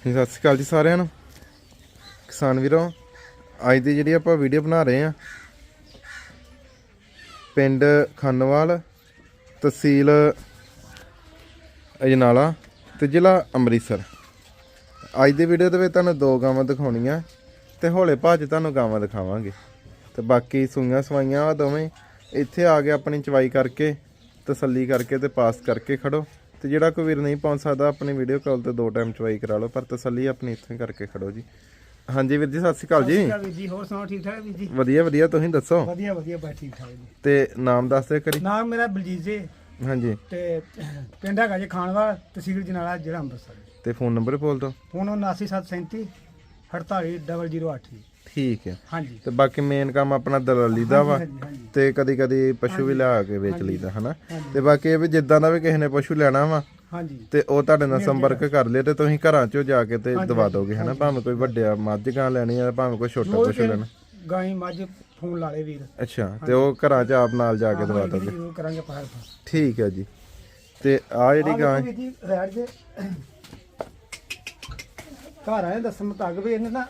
ਸਤਿ ਸ਼੍ਰੀ ਅਕਾਲ ਜੀ ਸਾਰਿਆਂ ਨੂੰ। ਕਿਸਾਨ ਵੀਰੋ, ਅੱਜ ਦੀ ਜਿਹੜੀ ਆਪਾਂ ਵੀਡੀਓ ਬਣਾ ਰਹੇ ਆ ਪਿੰਡ ਖੰਨਵਾਲ, ਤਹਿਸੀਲ ਅਜਨਾਲਾ ਤੇ ਜ਼ਿਲ੍ਹਾ ਅੰਮ੍ਰਿਤਸਰ। ਅੱਜ ਦੀ ਵੀਡੀਓ ਦੇ ਵਿੱਚ ਤੁਹਾਨੂੰ ਦੋ ਗਾਵਾਂ ਦਿਖਾਉਣੀਆਂ ਤੇ ਹੌਲੇ ਭਾਜ ਤੁਹਾਨੂੰ ਗਾਵਾਂ ਦਿਖਾਵਾਂਗੇ। ਤੇ ਬਾਕੀ ਸੂਈਆਂ ਸਵਾਈਆਂ ਆ ਦੋਵੇਂ, ਇੱਥੇ ਆ ਕੇ ਆਪਣੀ ਚਵਾਈ ਕਰਕੇ, ਤਸੱਲੀ ਕਰਕੇ ਤੇ ਪਾਸ ਕਰਕੇ ਖੜੋ। ਤੇ ਜਿਹੜਾ ਕੋਈ ਵੀਰ ਨਹੀਂ ਪਹੁੰਚ ਸਕਦਾ ਆਪਣੀ ਵੀਡੀਓ ਕਾਲ ਤੇ ਦੋ ਟਾਈਮ ਚਵਾਈ ਕਰਾ ਲਓ ਪਰ ਤਸੱਲੀ ਆਪਣੀ ਇੱਥੇ ਕਰਕੇ ਖੜੋ ਜੀ। ਹਾਂਜੀ ਵੀਰ ਜੀ ਸਤਿ ਸ਼੍ਰੀ ਅਕਾਲ ਜੀ। ਵੀਰ ਜੀ ਹੋਰ ਸੁਣਾਓ ਠੀਕ ਠਾਕ ਵੀਰ ਜੀ? ਵਧੀਆ ਵਧੀਆ ਤੁਸੀਂ ਦੱਸੋ? ਵਧੀਆ ਵਧੀਆ ਬਸ ਠੀਕ ਠਾਕ ਜੀ। ਤੇ ਨਾਮ ਦੱਸ ਦਿਓ ਕਰੀ ਨਾਮ ਮੇਰਾ ਬਲਜੀਤ ਜੀ। ਹਾਂਜੀ। ਤੇ ਪਿੰਡ ਹੈਗਾ ਜੀ ਖਾਨਵਾ ਤਹਿਸੀਲ ਜਨਾਲਾ ਜ਼ਿਲ੍ਹਾ ਅੰਮ੍ਰਿਤਸਰ। ਤੇ ਫੋਨ ਨੰਬਰ ਬੋਲ ਦਿਓ। ਫੋਨ 79737 48008 ਜੀ। ਠੀਕ ਹੈ। ਹਾਂਜੀ। ਤੇ ਬਾਕੀ ਮੇਨ ਕੰਮ ਆਪਣਾ ਦਲਾਲੀ ਦਾ ਵਾ ਹਾਂਜੀ ਹਾਂਜੀ ਤੇ ਕਦੀ ਕਦੀ ਪਸ਼ੂ ਵੀ ਲਿਆ ਕੇ ਵੇਚ। ਲਈਦਾ ਹਨਾ। ਤੇ ਬਾਕੀ ਇਹ ਵੀ ਜਿੱਦਾਂ ਦਾ ਵੀ ਕਿਸੇ ਨੇ ਪਸ਼ੂ ਲੈਣਾ ਵਾ ਹਾਂਜੀ। ਤੇ ਉਹ ਤੁਹਾਡੇ ਨਾਲ ਸੰਪਰਕ ਕਰ ਲਿਓ ਤੇ ਤੁਸੀਂ ਘਰਾਂ ਚੋਂ ਜਾ ਕੇ ਤੇ ਦਵਾ ਦੋਗੇ ਹਨਾ? ਭਾਵੇਂ ਕੋਈ ਵੱਡਿਆ ਮੱਝ ਗਾਂ ਲੈਣੀ ਆ ਭਾਵੇਂ ਕੋਈ ਛੋਟਾ ਪਸ਼ੂ ਲੈਣਾ। ਗਾਈ ਮੱਝ ਫੋਨ ਲਾ ਲੇ ਵੀਰ। ਅੱਛਾ ਤੇ ਉਹ ਘਰਾਂ 'ਚ ਆਪ ਨਾਲ ਜਾ ਕੇ ਦਵਾ ਦੋਗੇ। ਜ਼ਰੂਰ ਕਰਾਂਗੇ ਪਾਰ ਠੀਕ ਹੈ ਜੀ। ਤੇ ਆ ਜਿਹੜੀ ਗਾਂ ਜੀ ਦੇ ਘਰ ਆਏ ਦੱਸਣ ਮੁਤਾਬਕ ਵੀ ਇਹਨੇ ਨਾ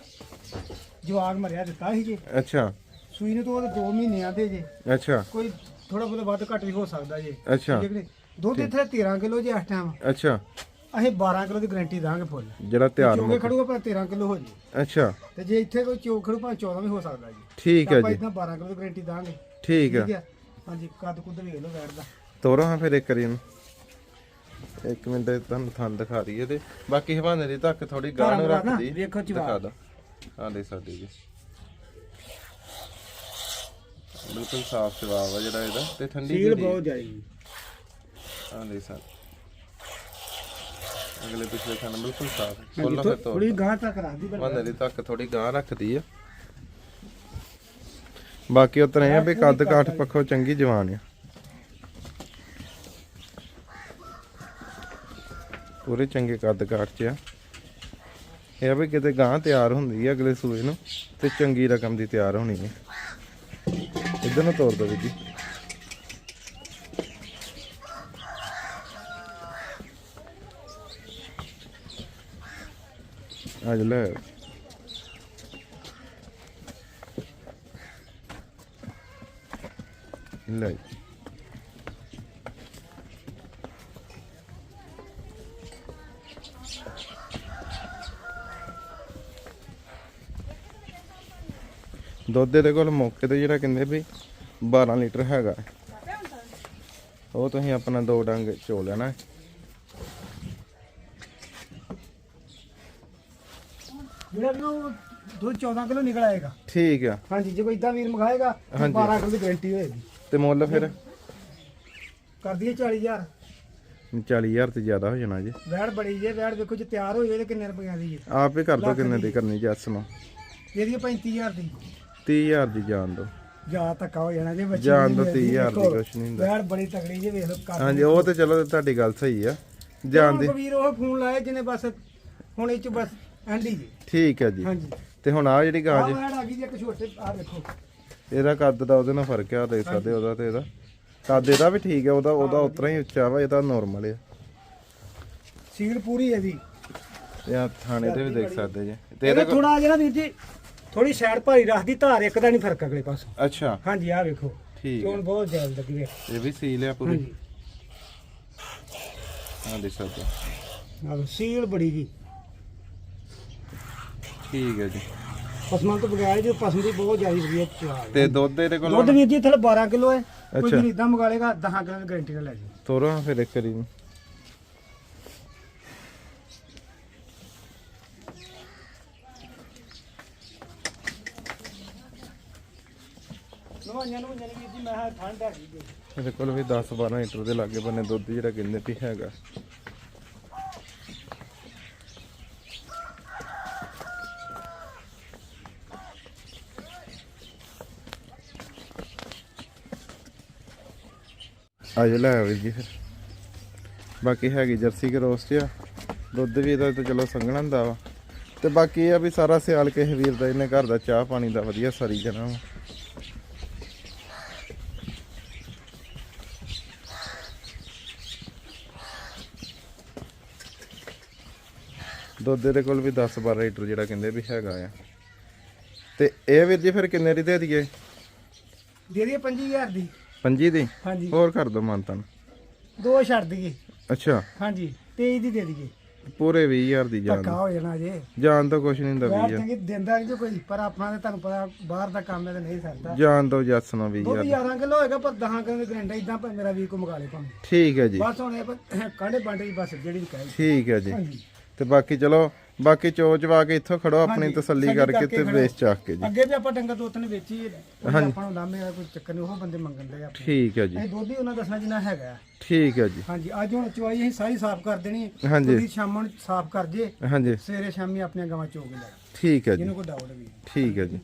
ਜਵਾਗ ਮਰਿਆ ਦਿੱਤਾ ਸੀ ਜੀ। ਅੱਛਾ। ਸੂਈ ਨੂੰ ਤੋਂ ਉਹ 2 ਮਹੀਨਿਆਂ ਦੇ ਜੇ। ਅੱਛਾ। ਕੋਈ ਥੋੜਾ ਬਹੁਤ ਵੱਧ ਘੱਟ ਵੀ ਹੋ ਸਕਦਾ ਜੀ। ਅੱਛਾ। ਠੀਕ ਨੇ ਦੁੱਧ ਇੱਥੇ 13 ਕਿਲੋ ਜੀ ਇਸ ਟਾਈਮ ਅੱਛਾ। ਅਸੀਂ 12 ਕਿਲੋ ਦੀ ਗਾਰੰਟੀ ਦਾਂਗੇ ਫੁੱਲ ਜਿਹੜਾ ਤਿਆਰ ਮੁੱਕ ਖੜੂਗਾ ਪਰ 13 ਕਿਲੋ ਹੋ ਜੀ। ਅੱਛਾ। ਤੇ ਜੇ ਇੱਥੇ ਕੋਈ ਚੋਕ ਖੜੂ ਭਾਵੇਂ 14 ਵੀ ਹੋ ਸਕਦਾ ਜੀ। ਠੀਕ ਹੈ ਆਪਾਂ ਜੀ। ਇਦਾਂ 12 ਕਿਲੋ ਦੀ ਗਾਰੰਟੀ ਦਾਂਗੇ। ਠੀਕ ਹੈ। ਹੈ? ਹਾਂਜੀ ਕੱਦ ਕੁੱਦ ਵੇਖ ਲਓ ਬੈਠ ਦਾ। ਤੋਰੋ ਹਾਂ ਫਿਰ ਇੱਕ ਵਾਰੀ ਇਹਨੂੰ। ਇੱਕ ਮਿੰਟ ਤੁਹਾਨੂੰ ਥਣ ਦਿਖਾ ਦਈਏ ਤੇ। ਬਾਕੀ ਹਵਾਨੇ ਦੀ ਧੱਕ ਥੋੜੀ ਗਾਂ ਨੂੰ ਧਾਰਾਂ ਨਾ, ਰੱਖਦੀ। ਵੇਖੋ ਚਵਾ। ਦਿਖਾ ਦੋ ਹਾਂ ਦੇ ਸਾਡੀ ਜੀ ਬਿਲਕੁਲ ਸਾਫ਼ ਜਵਾਬ ਆ ਜਿਹੜਾ ਇਹਦਾ ਤੇ ਠੰਡੀ ਸੀਲ ਬਹੁਤ ਜਾਈ ਹਾਂ ਦੇ ਸਾਡ ਅਗਲੇ ਪਿਛਲੇ ਥਣ ਬਿਲਕੁਲ ਸਾਫ਼। ਖੋਲੋ ਫਿਰ ਤੋਰ ਥੋੜੀ ਗਾਂ ਤੱਕ ਰੱਖਦੀ ਬਣ ਹਵਾਨੇ ਦੀ ਧੱਕ ਥੋੜੀ ਗਾਂ ਰੱਖਦੀ ਆ। ਬਾਕੀ ਉਤਰੇ ਆ ਵੀ ਕੱਦ ਕਾਠ ਪੱਖੋਂ ਚੰਗੀ ਜਵਾਨ ਆ। ਪੂਰੇ ਚੰਗੇ ਕੱਦ ਕਾਠ ਚ ਆ। ਇਹ ਆ ਵੀ ਕਿਤੇ ਗਾਂ ਤਿਆਰ ਹੁੰਦੀ ਆ ਅਗਲੇ ਸੂਏ ਨੂੰ, ਤੇ ਚੰਗੀ ਰਕਮ ਦੀ ਤਿਆਰ ਹੋਣੀ ਹੈ ਇਧਰ ਨੂੰ ਤੋੜ ਦੋ ਵੀਰ ਜੀ। ਅੱਜ ਲੈ। ਆਓ। ਲੈ। ਦੁੱਧ ਦੇ ਕੋਲ ਮੌਕੇ ਤੇ ਜਿਹੜਾ ਕਹਿੰਦੇ ਵੀ 12 ਲੀਟਰ ਹੈਗਾ। ਉਹ ਤੁਸੀਂ ਆਪਣਾ ਦੋ ਡੰਗ ਚੋ ਲੈਣਾ। ਜਿਹੜਾ ਵੀ ਉਹ ਦੁੱਧ 14 ਕਿਲੋ ਨਿਕਲ ਆਏਗਾ। ਠੀਕ ਆ। ਹਾਂਜੀ ਜੇ ਕੋਈ ਇਦਾਂ ਵੀਰ ਮੰਗਾਏਗਾ ਹਾਂਜੀ। 12 ਕਿਲੋ ਦੀ ਗਾਰੰਟੀ ਹੋਏਗੀ। ਤੇ ਮੁੱਲ ਫਿਰ? ਕਰ ਦਈਏ 40000 40000 ਤੇ ਜ਼ਿਆਦਾ ਹੋ ਜਾਣਾ ਜੀ। ਵੈੜ ਬੜੀ ਜੇ ਵੈੜ ਵੇਖੋ ਜੇ ਤਿਆਰ ਹੋਈ ਹੋਏ ਤੇ ਕਿੰਨੇ ਰੁਪਈਆ ਦੀ ਹੈ ਆਪ ਹੀ ਕਰ ਦੋ ਕਿੰਨੇ ਦੀ। ਕਰਨੀ ਜੱਸ ਨੂੰ। ਇਹਦੀ 35000 ਦੀ। 30000 ਦੀ ਜਾਣ ਦੋ। ਜਾ ਧੱਕਾ ਹੋ ਜਾਣਾ ਜੇ ਬੱਚੀ ਜਾਣ ਦੀ ਦੋ ਮਿਲਦੀ 30000 ਦੀ ਕੁਛ ਨਹੀਂ ਹੁੰਦਾ। ਵੈੜ ਬੜੀ ਤਕੜੀ ਜੇ ਵੇਖ ਕਰ ਹਾਂਜੀ ਉਹ ਤੇ ਚਲੋ ਤੁਹਾਡੀ ਗੱਲ ਸਹੀ ਆ। ਜਾਣ ਦੀ ਵੀਰ ਉਹ ਫੋਨ ਲਾਇਆ ਜਿਹਨੇ ਬਸ ਹੁਣ ਇਹ ਚ ਬਸ ਐਂਡੀ ਜੀ। ਠੀਕ ਹੈ ਜੀ। ਹਾਂਜੀ। ਤੇ ਹੁਣ ਆ ਜਿਹੜੀ ਗਾਂ ਜੀ ਆ ਗਈ ਜੀ ਇੱਕ ਛੋਟੇ ਆ ਦੇਖੋ। ਇਹਦਾ ਕੱਦ ਦਾ ਉਹਦੇ ਨਾਲ ਫ਼ਰਕ ਆ ਦੇਖ ਸਕਦੇ ਉਹਦਾ ਤੇ ਇਹਦਾ। ਕੱਦ ਇਹਦਾ ਵੀ ਠੀਕ ਹੈ ਉਹਦਾ ਉਹਦਾ ਉਤਰਾ ਹੀ ਉੱਚਾ ਵਾ ਇਹਦਾ ਨਾਰਮਲ ਆ। ਸੀਲ ਪੂਰੀ ਹੈ ਤੇ ਆ ਥਾਣੇ ਤੇ ਵੀ ਦੇਖ ਸਕਦੇ ਜੀ। ਤੇ ਇਹਦਾ ਥੋੜਾ ਜਿਹਾ ਨਾ ਵੀਰ ਜੀ ਥੋੜੀ ਸਾਈਡ ਭਾਰੀ ਰੱਖਦੀ ਧਾਰ ਇੱਕ ਦਾ ਨਹੀਂ ਫ਼ਰਕ ਅਗਲੇ ਪਾਸੋਂ। ਅੱਛਾ। ਹਾਂਜੀ ਆ ਵੇਖੋ। ਠੀਕ ਚੋਣ ਬਹੁਤ ਜ਼ਿਆਦਾ ਲੱਗੀ ਵੇ। ਇਹ ਵੀ ਸੀਲ ਆ ਪੂਰੀ? ਹਾਂਜੀ। ਹਾਂ ਦੇਖ ਸਕਦੇ ਆਹ ਸੀਲ ਬੜੀ ਜੀ। ਠੀਕ ਹੈ ਜੀ। ਪਸਮਾਂ ਤੋਂ ਬਗੈਰ ਜੋ ਪਸਮ ਦੀ ਬਹੁਤ ਜ਼ਿਆਦਾ ਵਧੀਆ ਚਾਲ ਤੇ ਦੁੱਧ ਇਹਦੇ ਕੋਲ ਦੁੱਧ ਵੀਰ ਜੀ ਥਲੇ 12 ਕਿਲੋ ਹੈ। ਕੋਈ ਅੱਛਾ। ਵੀ ਇਦਾਂ ਮੰਗਾ ਲੇਗਾ 10 ਕਿਲੋ ਦੀ ਗਾਰੰਟੀ ਨਾਲ ਲੈ ਜੀ ਤੋਰੋ ਹਾਂ ਫਿਰ ਇੱਕ ਵਾਰੀ। ਨੂੰ। ਨਵਾਈਆਂ ਨੂੰ ਜਾਨੀ ਵੀਰ ਜੀ ਮੈਂ ਕਿਹਾ ਠੰਡ ਹੈਗੀ ਜੀ ਇਹਦੇ ਕੋਲ ਵੀ 10 12 ਲੀਟਰ ਦੇ ਲਾਗੇ ਬੰਨੇ ਦੁੱਧ ਜਿਹੜਾ ਕਹਿੰਦੇ ਵੀ ਹੈਗਾ। ਅੱਜ ਲੈ ਆਵੇ ਜੀ ਫਿਰ। ਬਾਕੀ ਹੈਗੀ ਜਰਸੀ ਕੇ ਰੋਸਟ ਆ ਦੁੱਧ ਵੀ ਇਹਦਾ ਤੇ ਚਲੋ ਸੰਘਣਾ ਹੁੰਦਾ ਵਾ। ਤੇ ਬਾਕੀ ਇਹ ਆ ਵੀ ਸਾਰਾ ਸਿਆਲ ਕਿਸੇ ਵੀਰ ਦਾ, ਇਹਨੇ ਘਰ ਦਾ ਚਾਹ ਪਾਣੀ ਦਾ ਵਧੀਆ ਸਰੀ ਜਾਣਾ ਵਾ। ਦੁੱਧ ਦੇ ਕੋਲ ਵੀ 10 12 ਲੀਟਰ ਜਿਹੜਾ ਕਹਿੰਦੇ ਵੀ ਹੈਗਾ ਆ। ਤੇ ਇਹ ਵੀਰ ਜੀ ਫਿਰ ਕਿੰਨੇ ਦੀ ਦੇ ਦਈਏ? ਦੇ ਦਈਏ 25000 ਦੀ। ਪੰਜੀ ਦੀ? ਹਾਂਜੀ। ਹੋਰ ਕਰ ਦੋ ਮਾਨਤਨ ਦੋ ਛੱਡ ਦਈਏ। ਅੱਛਾ। ਹਾਂਜੀ 23 ਦੀ ਦੇ ਦਈਏ। ਪੂਰੇ 20000 ਦੀ ਜਾਨ। ਧੱਕਾ ਹੋ ਜਾਣਾ ਜੇ। ਜਾਨ ਤੋਂ ਕੁਛ ਨਹੀਂ ਹੁੰਦਾ ਯਾਰ 20000 ਚੰਗੀ ਦਿੰਦਾ ਨਹੀਂ ਕੋਈ ਪਰ ਆਪਣਾ ਤੇ ਤੁਹਾਨੂੰ ਪਤਾ ਬਾਹਰ ਦਾ ਕੰਮ ਹੈ ਤੇ ਨਹੀਂ ਸਰਦਾ। ਜਾਨ ਤੋਂ ਜੱਸਣਾ ਦੁੱਧ 20000 11 ਕਿਲੋ ਹੋਏਗਾ ਪਰ 10 ਕਿਲੋ ਦੀ ਗਰੰਟੀ ਇਦਾਂ ਪਰ ਮੇਰਾ ਵੀਰ ਕੋ ਮਗਾ ਲੇ ਭਾਵੇਂ। ਠੀਕ ਹੈ ਜੀ। ਬਸ ਹੁਣ ਇਹ ਕਾਂਡੇ ਬਾਂਡੇ ਦੀ ਬਸ ਜਿਹੜੀ ਕਹੇ ਠੀਕ ਹੈ ਜੀ। ਹਾਂਜੀ। ਤੇ ਬਾਕੀ ਚਲੋ ਬਾਕੀ ਚੋ ਚਵਾ ਕੇ ਇੱਥੋਂ ਖੜੋ ਆਪਣੀ ਤਸੱਲੀ ਕਰਕੇ ਤੇ। ਵੇਚ ਚਾਕ ਕੇ ਜੀ। ਅੱਗੇ ਵੀ ਆਪਾਂ ਡੰਗਰ ਦੋ ਤਿੰਨ ਵੇਚੀ ਆਪਾਂ ਨੂੰ ਲਾਮੇ ਦਾ ਕੋਈ ਚੱਕਰ ਨਹੀਂ ਉਹ ਬੰਦੇ ਮੰਗਣ ਦੇ ਆਪਾਂ ਠੀਕ ਹੈ ਜੀ। ਅਸੀਂ ਦੁੱਧ ਹੀ ਉਹਨਾਂ ਦੱਸਣਾ ਜਿੰਨਾ ਹੈਗਾ ਠੀਕ ਹੈ ਜੀ। ਹਾਂਜੀ ਅੱਜ ਹੁਣ ਚਵਾਈ ਅਸੀਂ ਸਾਰੀ ਸਾਫ਼ ਕਰ ਦੇਣੀ ਹੈ। ਹਾਂਜੀ। ਸ਼ਾਮਾਂ ਨੂੰ ਸਾਫ਼ ਕਰ ਜੇ। ਹਾਂਜੀ। ਸਵੇਰੇ ਸ਼ਾਮੀ ਆਪਣੀਆਂ ਗਾਵਾਂ ਚੋ ਕੇ ਲੈ ਠੀਕ ਹੈ ਜੀ। ਜਿਹਨੂੰ ਕੋਈ ਡਾਊਟ ਵੀ ਠੀਕ ਹੈ ਜੀ।